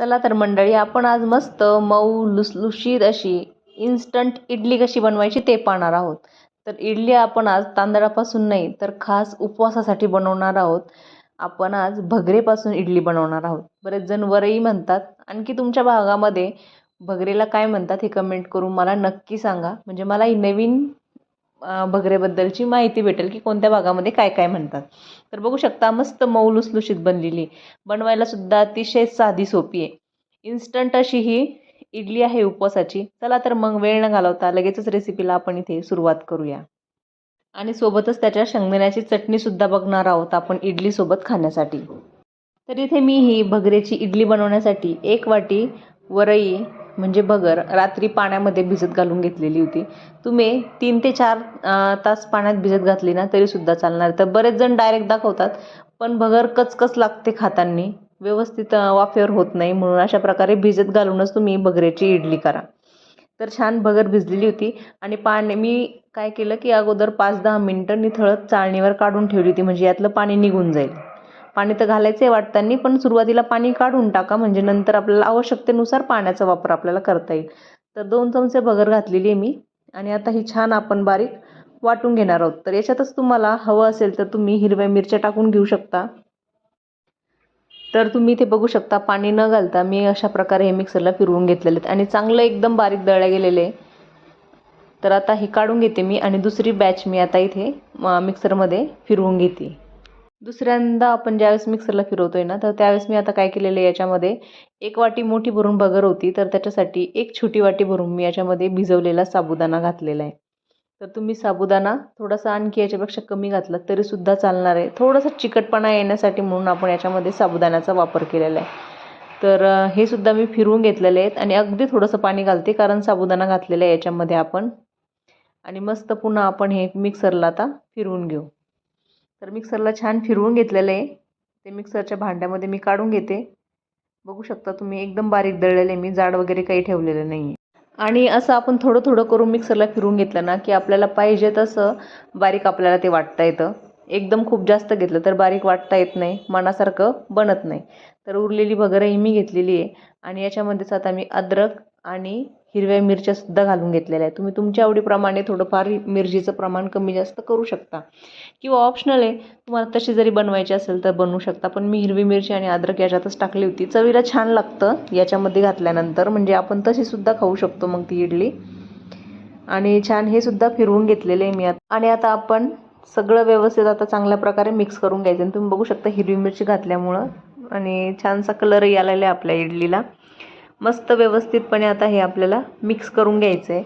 चला तर मंडळी आपण आज मस्त मऊ लुसलुशीत अशी इन्स्टंट इडली कशी बनवायची ते पाहणार आहोत. तर इडली आपण आज तांदळापासून नाही तर खास उपवासासाठी बनवणार आहोत. आपण आज भगरेपासून इडली बनवणार आहोत. बरेच जण वरई म्हणतात आणखी तुमच्या भागामध्ये भगरेला काय म्हणतात हे कमेंट करून मला नक्की सांगा. म्हणजे मला ही नवीन भगरेबद्दलची माहिती भेटेल की कोणत्या भागामध्ये काय काय म्हणतात. तर बघू शकता मस्त मऊ लुसलुशीत बनलेली. बनवायला सुद्धा अतिशय साधी सोपी आहे. इन्स्टंट अशी ही इडली आहे उपवासाची. चला तर मग वेळ न घालवता लगेचच रेसिपीला आपण इथे सुरुवात करूया. आणि सोबतच त्याच्या शेंगदाण्याची चटणीसुद्धा बघणार आहोत आपण इडलीसोबत खाण्यासाठी. तर इथे मी ही भगरेची इडली बनवण्यासाठी एक वाटी वरई म्हणजे भगर रात्री पाण्यामध्ये भिजत घालून घेतलेली होती. तुम्ही तीन ते चार तास पाण्यात भिजत घातली ना तरीसुद्धा चालणार. तर बरेच जण डायरेक्ट दाखवतात पण भगर कचकच लागते खाताना. व्यवस्थित वाफेवर होत नाही म्हणून अशा प्रकारे भिजत घालूनच तुम्ही भगरेची इडली करा. तर छान भगर भिजलेली होती आणि पाणी मी काय केलं की अगोदर पाच दहा मिनटं निथळत चाळणीवर काढून ठेवली होती म्हणजे यातलं पाणी निघून जाईल. पाणी तर घालायचं आहे वाटताना पण सुरुवातीला पाणी काढून टाका. म्हणजे नंतर आपल्याला आवश्यकतेनुसार पाण्याचा वापर आपल्याला करता येईल. तर दोन चमचे भगर घातलेली आहे मी. आणि आता ही छान आपण बारीक वाटून घेणार आहोत. तर याच्यातच तुम्हाला हवं असेल तर तुम्ही हिरव्या मिरच्या टाकून घेऊ शकता. तर तुम्ही इथे बघू शकता पाणी न घालता मी अशा प्रकारे हे मिक्सरला फिरवून घेतलेले आहेत. आणि चांगलं एकदम बारीक दळल्या गेलेले तर आता हे काढून घेते मी. आणि दुसरी बॅच मी आता इथे मिक्सरमध्ये फिरवून घेते. दुसऱ्यांदा आपण ज्यावेळेस मिक्सरला फिरवतो आहे ना तर त्यावेळेस मी आता काय केलेलं आहे याच्यामध्ये एक वाटी मोठी भरून बगर होती तर त्याच्यासाठी एक छोटी वाटी भरून मी याच्यामध्ये भिजवलेला साबुदाणा घातलेला आहे. तर तुम्ही साबुदाणा थोडासा आणखी याच्यापेक्षा कमी घातला तरीसुद्धा चालणार आहे. थोडासा चिकटपणा येण्यासाठी म्हणून आपण याच्यामध्ये साबुदाण्याचा वापर केलेला आहे. तर हे सुद्धा मी फिरवून घेतलेले आहेत आणि अगदी थोडंसं पाणी घालते कारण साबुदाणा घातलेला आहे याच्यामध्ये आपण. आणि मस्त पुन्हा आपण हे मिक्सरला आता फिरवून घेऊ. तर मिक्सरला छान फिरवून घेतलेलं आहे. ते मिक्सरच्या भांड्यामध्ये मी काढून घेते. बघू शकता तुम्ही एकदम बारीक दळलेले मी जाड वगैरे काही ठेवलेलं नाही आहे आणि असं आपण थोडं थोडं करून मिक्सरला फिरून घेतलं ना की आपल्याला पाहिजे तसं बारीक आपल्याला ते वाटता येतं. एकदम खूप जास्त घेतलं तर बारीक वाटता येत नाही. मनासारखं बनत नाही. तर उरलेली भगरही मी घेतलेली आहे. आणि याच्यामध्येच आता मी अद्रक आणि हिरव्या मिरच्यासुद्धा घालून घेतलेल्या आहे तुम्ही तुमच्या आवडीप्रमाणे थोडंफार मिरचीचं प्रमाण कमी जास्त करू शकता. किंवा ऑप्शनल आहे तुम्हाला तशी जरी बनवायची असेल तर बनवू शकता. पण मी हिरवी मिरची आणि अद्रक याच्यातच टाकली होती. चवीला छान लागतं याच्यामध्ये घातल्यानंतर. म्हणजे आपण तशीसुद्धा खाऊ शकतो मग ती इडली. आणि छान हे सुद्धा फिरवून घेतलेले आहे मी आता. आणि आता आपण सगळं व्यवस्थित आता चांगल्या प्रकारे मिक्स करून घ्यायचं. आणि तुम्ही बघू शकता हिरवी मिरची घातल्यामुळं. आणि छानसा कलरही आलेला आहे आपल्या इडलीला. मस्त व्यवस्थितपणे आता हे आपल्याला मिक्स करून घ्यायचं आहे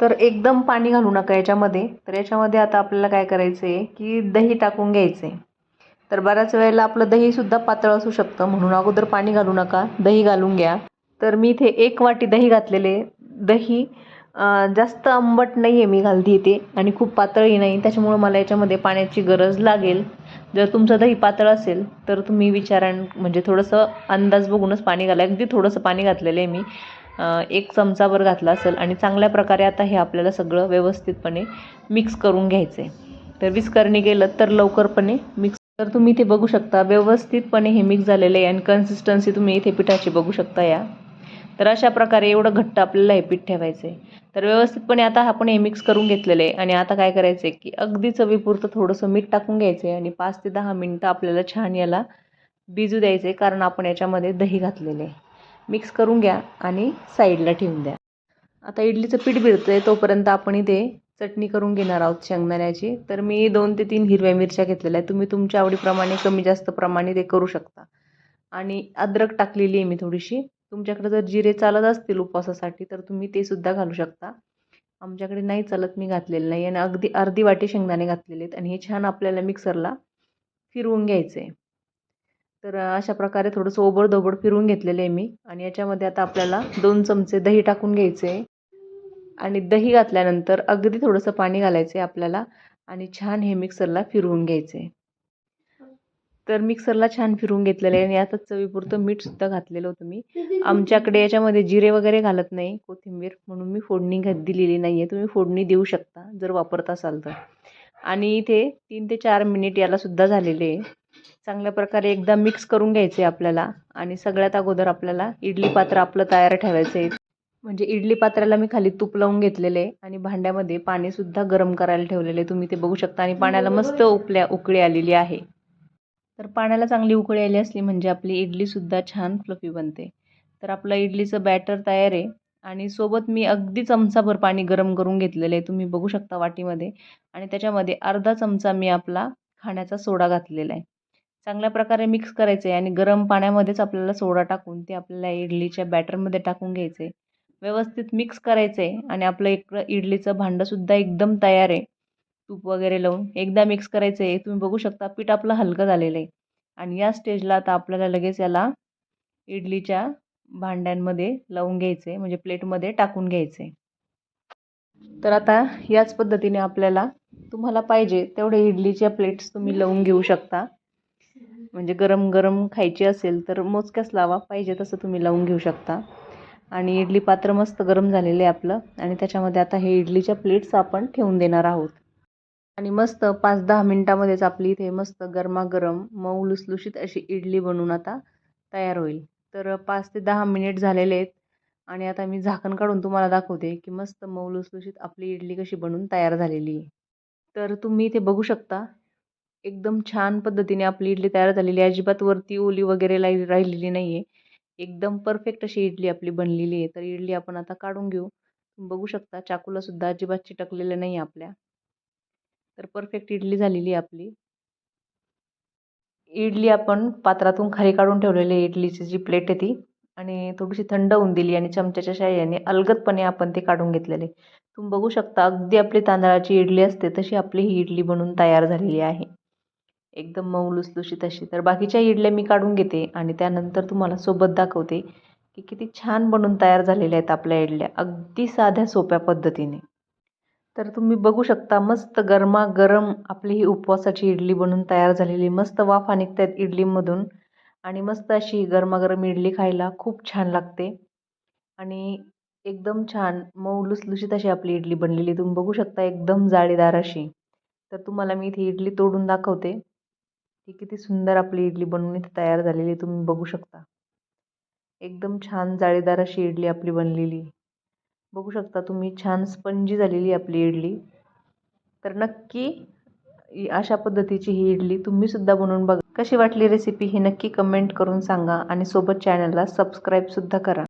तर एकदम पाणी घालू नका याच्यामध्ये. तर याच्यामध्ये आता आपल्याला काय करायचं आहे की दही टाकून घ्यायचं आहे तर बऱ्याच वेळेला आपलं दहीसुद्धा पातळ असू शकतं म्हणून अगोदर पाणी घालू नका दही घालून घ्या. तर मी इथे एक वाटी दही घातलेले दही. जास्त आंबट नाही आहे मी घालते इथे आणि खूप पातळही नाही. त्याच्यामुळं मला याच्यामध्ये पाण्याची गरज लागेल. जर तुमचं दही पातळ असेल तर तुम्ही विचारान म्हणजे थोडंसं अंदाज बघूनच पाणी घाला. अगदी थोडंसं पाणी घातलेलं आहे मी. एक चमचाभर घातला असेल आणि चांगल्या प्रकारे आता हे आपल्याला सगळं व्यवस्थितपणे मिक्स करून घ्यायचं आहे तर विस्करणी केलं तर लवकरपणे मिक्स तर तुम्ही इथे बघू शकता. व्यवस्थितपणे हे मिक्स झालेलं आहे आणि कन्सिस्टन्सी तुम्ही इथे पिठाची बघू शकता या. तर अशा प्रकारे एवढं घट्ट आपल्याला हे पीठ ठेवायचं आहे तर व्यवस्थितपणे आता आपण हे मिक्स करून घेतलेलं आहे आणि आता काय करायचं आहे की अगदी चवीपुरतं थोडंसं मीठ टाकून घ्यायचं आहे आणि पाच ते दहा मिनटं आपल्याला छान याला भिजू द्यायचं आहे कारण आपण याच्यामध्ये दही घातलेलं आहे. मिक्स करून घ्या आणि साईडला ठेवून द्या. आता इडलीचं पीठ भिरतं आहे तोपर्यंत आपण इथे चटणी करून घेणार आहोत शेंगदाण्याची. तर मी दोन ते तीन हिरव्या मिरच्या घेतलेल्या आहेत. तुम्ही तुमच्या आवडीप्रमाणे कमी जास्त प्रमाणे ते करू शकता. आणि अद्रक टाकलेली आहे मी थोडीशी. तुमच्याकडे जर जिरे चालत असतील उपवासासाठी तर तुम्ही ते सुद्धा घालू शकता. आमच्याकडे नाही चालत मी घातलेलं नाही आणि अगदी अर्धी वाटी शेंगदाणे घातलेले आहेत आणि हे छान आपल्याला मिक्सरला फिरवून घ्यायचं. आहे तर अशा प्रकारे थोडंसं ओबडधोबड फिरवून घेतलेलं आहे मी आणि याच्यामध्ये आता आपल्याला दोन चमचे दही टाकून घ्यायचे आहे आणि दही घातल्यानंतर अगदी थोडंसं पाणी घालायचं आहे आपल्याला आणि छान हे मिक्सरला फिरवून घ्यायचं. आहे तर मिक्सरला छान फिरवून घेतलेलं आहे. आणि आता चवीपुरतं मीठसुद्धा घातलेलं होतं मी. आमच्याकडे याच्यामध्ये जिरे वगैरे घालत नाही कोथिंबीर. म्हणून मी फोडणी घात दिलेली नाही आहे तुम्ही फोडणी देऊ शकता जर वापरत असाल तर. आणि इथे तीन ते चार मिनिट याला सुद्धा झालेले आहे. चांगल्या प्रकारे एकदा मिक्स करून घ्यायचे आपल्याला. आणि सगळ्यात अगोदर आपल्याला इडली पात्र आपलं तयार ठेवायचं आहे म्हणजे इडली पात्राला मी खाली तूप लावून घेतलेले आहे. आणि भांड्यामध्ये पाणीसुद्धा गरम करायला ठेवलेले तुम्ही ते बघू शकता. आणि पाण्याला मस्त उकल्या उकळी आलेली आहे. तर पाण्याला चांगली उकळी आली असली म्हणजे आपली इडलीसुद्धा छान फ्लफी बनते. तर आपलं इडलीचं बॅटर तयार आहे आणि सोबत मी अगदी चमचाभर पाणी गरम करून घेतलेलं आहे. तुम्ही बघू शकता वाटीमध्ये. आणि त्याच्यामध्ये अर्धा चमचा मी आपला खाण्याचा सोडा घातलेला आहे. चांगल्या प्रकारे मिक्स करायचं आहे आणि गरम पाण्यामध्येच आपल्याला सोडा टाकून ते आपल्याला इडलीच्या बॅटरमध्ये टाकून घ्यायचं आहे व्यवस्थित मिक्स करायचं आहे आणि आपलं एक इडलीचं भांडंसुद्धा एकदम तयार आहे. तूप वगैरे लावून एकदा मिक्स करायचं आहे. तुम्ही बघू शकता पीठ आपलं हलकं झालेलं आहे. आणि या स्टेजला आता आपल्याला लगेच याला इडलीच्या भांड्यांमध्ये लावून घ्यायचे म्हणजे प्लेटमध्ये टाकून घ्यायचे तर आता याच पद्धतीने आपल्याला तुम्हाला पाहिजे तेवढे इडलीच्या प्लेट्स तुम्ही लावून घेऊ शकता. म्हणजे गरम गरम खायची असेल तर मोजक्याच लावा. पाहिजे तसं तुम्ही लावून घेऊ शकता. आणि इडली पात्र मस्त गरम झालेलं आहे आपलं. आणि त्याच्यामध्ये आता हे इडलीच्या प्लेट्स आपण ठेवून देणार आहोत. आणि मस्त पाच दहा मिनटामध्येच आपली इथे मस्त गरमागरम मऊ लुसलुशीत अशी इडली बनवून आता तयार होईल. तर पाच ते दहा मिनिट झालेले आहेत आणि आता मी झाकण काढून तुम्हाला दाखवते की मस्त मऊ लुसलुशीत आपली इडली कशी बनवून तयार झालेली आहे. तर तुम्ही इथे बघू शकता एकदम छान पद्धतीने आपली इडली तयार झालेली आहे. अजिबात वरती ओली वगैरे लाई राहिलेली नाही आहे एकदम परफेक्ट अशी इडली आपली बनलेली आहे. तर इडली आपण आता काढून घेऊ. बघू शकता चाकूला सुद्धा अजिबात चिटकलेलं नाही आपल्या. तर परफेक्ट इडली झालेली आहे आपली. इडली आपण पात्रातून खाली काढून ठेवलेली आहे इडलीची जी प्लेट आहे ती. आणि थोडीशी थंड होऊन दिली आणि चमच्याच्या साह्याने अलगदपणे आपण ते काढून घेतलेले तुम्ही बघू शकता अगदी आपली तांदळाची इडली असते तशी आपली ही इडली बनवून तयार झालेली आहे. एकदम मऊ लुसलुशीत अशी तर बाकीच्या इडल्या मी काढून घेते आणि त्यानंतर तुम्हाला सोबत दाखवते की किती छान बनून तयार झालेल्या आहेत आपल्या इडल्या. अगदी साध्या सोप्या पद्धतीने. तर तुम्ही बघू शकता मस्त गरमागरम आपली ही उपवासाची इडली बनून तयार झालेली मस्त वाफा निघत आहेत इडलीमधून. आणि मस्त अशी गरमागरम इडली खायला खूप छान लागते. आणि एकदम छान मऊ लुसलुशीत अशी आपली इडली बनलेली तुम्ही बघू शकता एकदम जाळीदार अशी. तर तुम्हाला मी इथे इडली तोडून दाखवते. ही किती सुंदर आपली इडली बनवून इथे तयार झालेली तुम्ही बघू शकता. एकदम छान जाळीदार अशी इडली आपली बनलेली बघू शकता तुम्ही छान स्पंजी झालेली आपली इडली. तर नक्की अशा पद्धतीची ही इडली तुम्हीसुद्धा बनवून बघा. कशी वाटली रेसिपी ही नक्की कमेंट करून सांगा आणि सोबत चॅनलला सबस्क्राईबसुद्धा करा.